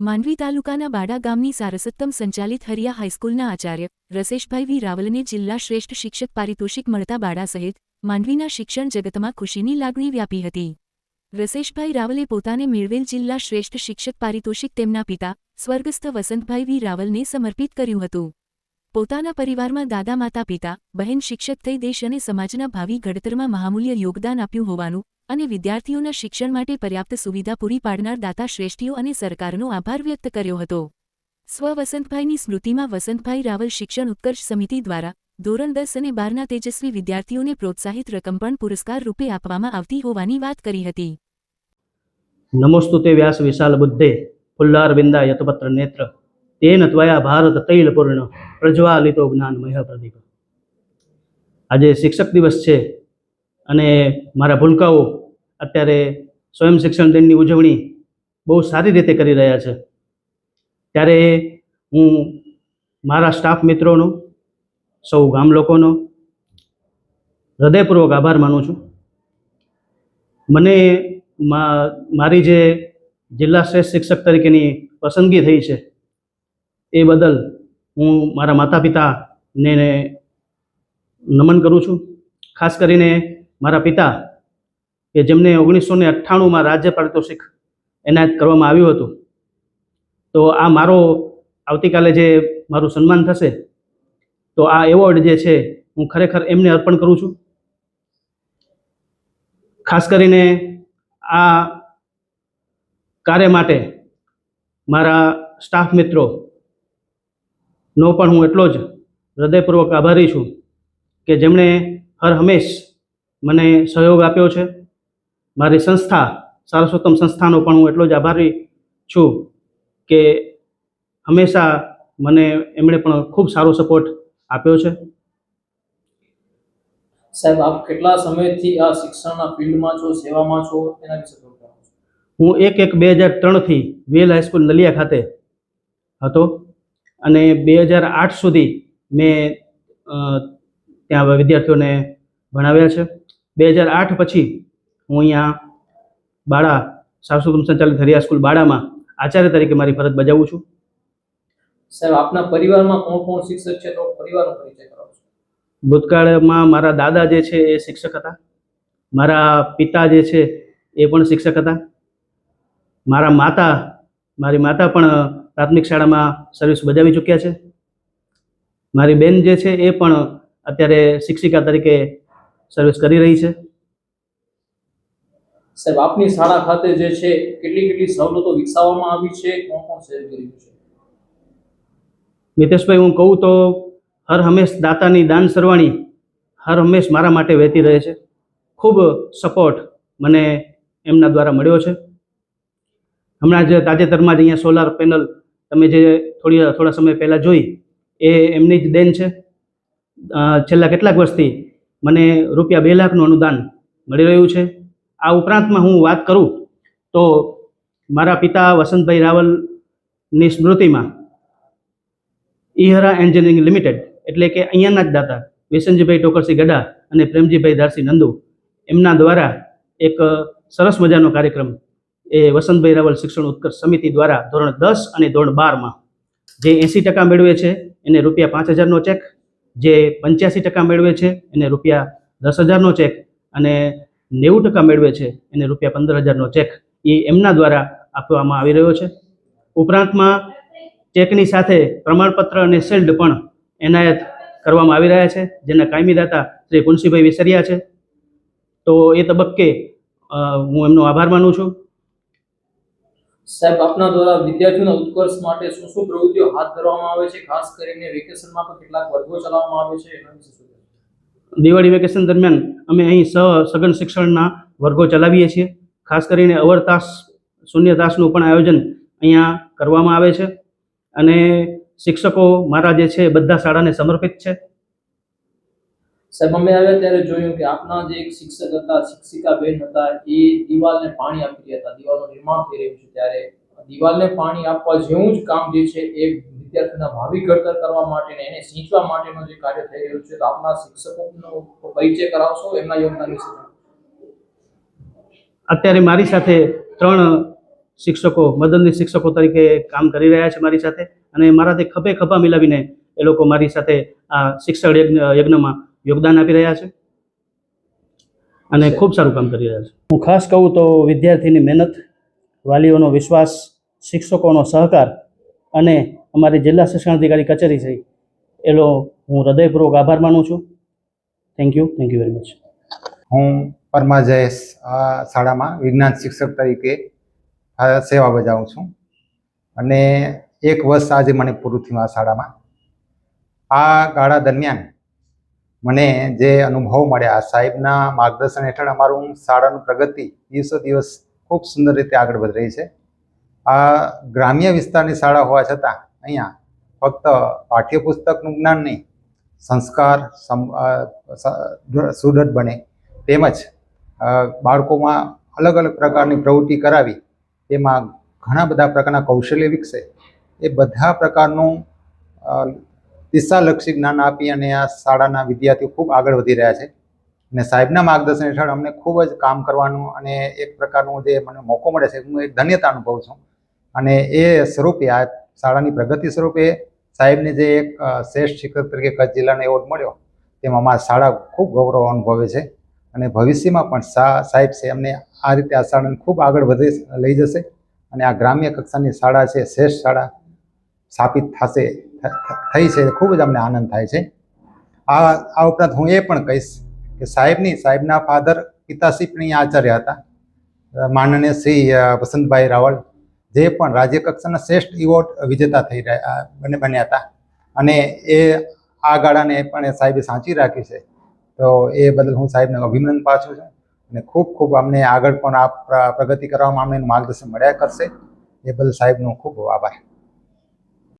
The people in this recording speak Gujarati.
માંડવી તાલુકાના બાડા ગામની સારસત્તમ સંચાલિત હરિયા હાઈસ્કૂલના આચાર્ય રસેશભાઈ વી. રાવલને જિલ્લા શ્રેષ્ઠ શિક્ષક પારિતોષિક મળતા બાડા સહિત માંડવીના શિક્ષણ જગતમાં ખુશીની લાગણી વ્યાપી હતી. રસેશભાઈ રાવલે પોતાને મેળવેલ જિલ્લા શ્રેષ્ઠ શિક્ષક પારિતોષિક તેમના પિતા સ્વર્ગસ્થ વસંતભાઈ વી. રાવલને સમર્પિત કર્યું હતું. પોતાના પરિવારમાં દાદા માતા પિતા બહેન શિક્ષક થઈ દેશ અને સમાજના ભાવિ ઘડતરમાં મહામૂલ્ય યોગદાન આપ્યું હોવાનું અને વિદ્યાર્થીઓના શિક્ષણ માટે પર્યાપ્ત સુવિધા પૂરી પાડનાર દાતા શ્રેષ્ઠીઓ અને સરકારનો આભાર વ્યક્ત કર્યો હતો. સ્વ વસંતભાઈની સ્મૃતિમાં વસંતભાઈ રાવલ શિક્ષણ ઉત્કર્ષ સમિતિ દ્વારા ધોરણ દસ અને બારના તેજસ્વી વિદ્યાર્થીઓને પ્રોત્સાહિત રકમ પણ પુરસ્કાર રૂપે આપવામાં આવતી હોવાની વાત કરી હતી. નમોસ્તુતે વ્યાસ વિશાલ બુદ્ધે ફુલ્લાર વિંદા યતપત્ર નેત્ર તેન ત્વયા ભારત તૈલપૂર્ણ પ્રજ્વાલિતો જ્ઞાનમય પ્રદીપ. આજે શિક્ષક દિવસ છે અને મારા ભૂલકાઓ અત્યારે સ્વયં શિક્ષણ દિનની ઉજવણી બહુ સારી રીતે કરી રહ્યા છે. ત્યારે હું મારા સ્ટાફ મિત્રોનો, સૌ ગામ લોકોનો હૃદયપૂર્વક આભાર માનું છું. મને મારી જે જિલ્લા શ્રેષ્ઠ શિક્ષક તરીકેની પસંદગી થઈ છે, એ બદલ હું મારા માતા પિતાને નમન કરું છું. ખાસ કરીને મારા પિતા કે જેમને ઓગણીસો ને અઠ્ઠાણુંમાં રાજ્ય પારિતોષિક એનાયત કરવામાં આવ્યું હતું. તો આ મારો આવતીકાલે જે મારું સન્માન થશે, તો આ એવોર્ડ જે છે, હું ખરેખર એમને અર્પણ કરું છું. ખાસ કરીને આ કાર્ય માટે મારા સ્ટાફ મિત્રો નો પણ હું એટલો જ હૃદયપૂર્વક આભારી છું કે જેમણે હર હંમેશ મને સહયોગ આપ્યો છે. મારી સંસ્થા સારસ્વતમ સંસ્થાનો પણ હું એટલો જ આભારી છું કે હંમેશા મને એમણે પણ ખૂબ સારો સપોર્ટ આપ્યો છે. સાહેબ આપ કેટલા સમયથી આ શિક્ષણના ફિલ્ડમાં છો સેવામાં છો એના વિશે હું એક એક બે હજાર ત્રણથી વેલ હાઈસ્કૂલ નલિયા ખાતે હતો અને બે હજાર આઠ સુધી મેં ત્યાં વિદ્યાર્થીઓને ભણાવ્યા છે. બે હજાર આઠ પછી હું અહીંયા બાળા સારસ્વતમ સંચાલિત હરિયા સ્કૂલ બાળામાં આચાર્ય તરીકે મારી ફરજ બજાવું છું. સાહેબ આપના પરિવારમાં કોણ કોણ શિક્ષક છે તો પરિવારનો પરિચય કરાવો ભૂતકાળમાં મારા દાદા જે છે એ શિક્ષક હતા. મારા પિતા જે છે એ પણ શિક્ષક હતા. મારા માતા મારી માતા પણ પ્રાથમિક શાળામાં સર્વિસ બજાવી ચૂક્યા છે. મારી બેન જે છે એ પણ અત્યારે શિક્ષિકા તરીકે સર્વિસ કરી રહી છે. સાહેબ, આપની શાળા ખાતે જે છે, કેટલી કેટલી સવલતો વિકસાવવામાં આવી છે? કોણ કોણ શેર કર્યું છે? મિતેશભાઈ, હું કહું તો હર હંમેશ દાતાની દાન સરવાણી હર હંમેશ મારા માટે વહેતી રહે છે. ખૂબ સપોર્ટ મને એમના દ્વારા મળ્યો છે. હમણાં જ તાજેતરમાં જ અહીંયા સોલાર પેનલ તમે જે થોડી, થોડા સમય પહેલાં જોઈ, એ એમની જ દેન છે. છેલ્લા કેટલાક વર્ષથી મને રૂપિયા બે લાખનું અનુદાન મળી રહ્યું છે. આ ઉપરાંતમાં હું વાત કરું તો મારા પિતા વસંતભાઈ રાવલની સ્મૃતિમાં ઈહરા એન્જિનિયરિંગ લિમિટેડ એટલે કે અહીંયાના જ દાતા વેસનજીભાઈ ટોકરસી ગડા અને પ્રેમજીભાઈ દારસી નંદુ એમના દ્વારા એક સરસ મજાનો કાર્યક્રમ એ વસંતભાઈ રાવલ શિક્ષણ ઉત્કર્ષ સમિતિ દ્વારા ધોરણ દસ અને ધોરણ બારમાં જે એંસી ટકા મેળવે છે એને રૂપિયા પાંચ હજારનો ચેક, જે પંચ્યાસી ટકા મેળવે છે એને રૂપિયા દસ હજારનો ચેક અને નેવું ટકા મેળવે છે એને રૂપિયા પંદર હજારનો ચેક એ એમના દ્વારા આપવામાં આવી રહ્યો છે. ઉપરાંતમાં ચેકની સાથે પ્રમાણપત્ર અને શિલ્ડ પણ એનાયત કરવામાં આવી રહ્યા છે, જેના કાયમી દાતા શ્રી કુંશીભાઈ વિસરિયા છે. તો એ તબક્કે હું એમનો આભાર માનું છું. સાહેબ, આપના દ્વારા વિદ્યાર્થીઓના ઉત્કર્ષ માટે શું શું પ્રવૃત્તિઓ હાથ ધરવામાં આવે છે? ખાસ કરીને વેકેશનમાં પણ કેટલાક વર્ગો ચલાવવામાં આવે છે, એના વિશે? દિવાળી વેકેશન દરમિયાન અમે અહીં સહ સઘન શિક્ષણના વર્ગો ચલાવીએ છીએ. ખાસ કરીને અવર તાસ પણ આયોજન અહીંયા કરવામાં આવે છે. અને શિક્ષકો મારા જે છે બધા શાળાને સમર્પિત છે. સાહેબ, અમે આવ્યા ત્યારે જોયું કે આપના જે એક શિક્ષક હતા, શિક્ષિકા બેન હતા, એ દિવાલને પાણી આપી રહ્યા હતા. દિવાલનું નિર્માણ થઈ રહ્યું છે ત્યારે. દિવાલને પાણી આપવા જેવું જ કામ જે છે એ વિદ્યાર્થીના ભાવિ ઘડતર કરવા માટે એને સિંચવા માટેનું જે કાર્ય થઈ રહ્યું છે તો આપના શિક્ષકોનો પરિચય કરાવશો એમના યોગદાન વિશે અત્યારે મારી સાથે ત્રણ શિક્ષકો મદદની શિક્ષકો તરીકે કામ કરી રહ્યા છે મારી સાથે અને મારાથી ખભે ખભા મિલાવીને એ લોકો મારી સાથે આ શિક્ષણ યજ્ઞ યજ્ઞમાં યોગદાન આપી રહ્યા છે અને ખૂબ સારું કામ કરી રહ્યા છે. હું ખાસ કહું તો વિદ્યાર્થીની મહેનત વાલીઓનો વિશ્વાસ શિક્ષકોનો સહકાર અને અમારી જિલ્લા શિક્ષણાધિકારી કચેરી છે. એનો હું હૃદયપૂર્વક આભાર માનું છું. Thank you thank you very much હું પરમા જયેશ શાળામાં વિજ્ઞાન શિક્ષક તરીકે સેવા બજાવું છું. અને એક વર્ષ આજે મને પૂરું થયું આ શાળામાં. આ ગાળા દરમિયાન મને જે અનુભવ મળ્યા સાહેબના માર્ગદર્શન હેઠળ અમારું શાળાનું પ્રગતિ દિવસો દિવસ ખૂબ સુંદર રીતે આગળ વધી રહી છે. આ ગ્રામ્ય વિસ્તારની શાળા હોવા છતાં અહીંયા ફક્ત પાઠ્યપુસ્તકનું જ્ઞાન નહીં, સંસ્કાર સુદૃઢ બને. તેમજ બાળકોમાં અલગ અલગ પ્રકારની પ્રવૃત્તિ કરાવી, તેમાં ઘણા બધા પ્રકારના કૌશલ્ય વિકસે. એ બધા પ્રકારનું દિશાલક્ષી જ્ઞાન આપી અને આ શાળાના વિદ્યાર્થીઓ ખૂબ આગળ વધી રહ્યા છે. અને સાહેબના માર્ગદર્શન હેઠળ અમને ખૂબ જ કામ કરવાનું અને એક પ્રકારનું જે મને મોકો મળે છે, હું એક ધન્યતા અનુભવું છું. અને એ સ્વરૂપે આ શાળાની પ્રગતિ સ્વરૂપે સાહેબને જે એક શ્રેષ્ઠ શિક્ષક તરીકે કચ્છ જિલ્લાનો એવોર્ડ મળ્યો, તેમાં અમારા શાળા ખૂબ ગૌરવ અનુભવે છે અને ભવિષ્યમાં પણ સાહેબ છે એમને આ રીતે આ શાળાને ખૂબ આગળ વધે લઈ જશે અને આ ગ્રામ્ય કક્ષાની શાળા છે, શ્રેષ્ઠ શાળા સ્થાપિત થશે થઈ છે, ખૂબ જ અમને આનંદ થાય છે. આ આ ઉપરાંત હું એ પણ કહીશ કે સાહેબની, સાહેબના ફાધર પિતાશ્રી પણ આચાર્ય હતા. માનનીય શ્રી વસંતભાઈ રાવળ જે પણ રાજ્ય કક્ષાના શ્રેષ્ઠ એવોર્ડ વિજેતા થઈ રહ્યા બને, બન્યા હતા. અને એ આ ગાળાને પણ એ સાહેબે સાચી રાખી છે. તો એ બદલ હું સાહેબને અભિનંદન પાછું છું અને ખૂબ ખૂબ અમને આગળ પણ આ પ્રગતિ કરવામાં અમને માર્ગદર્શન મળ્યા કરશે. એ બદલ સાહેબનો ખૂબ આભાર.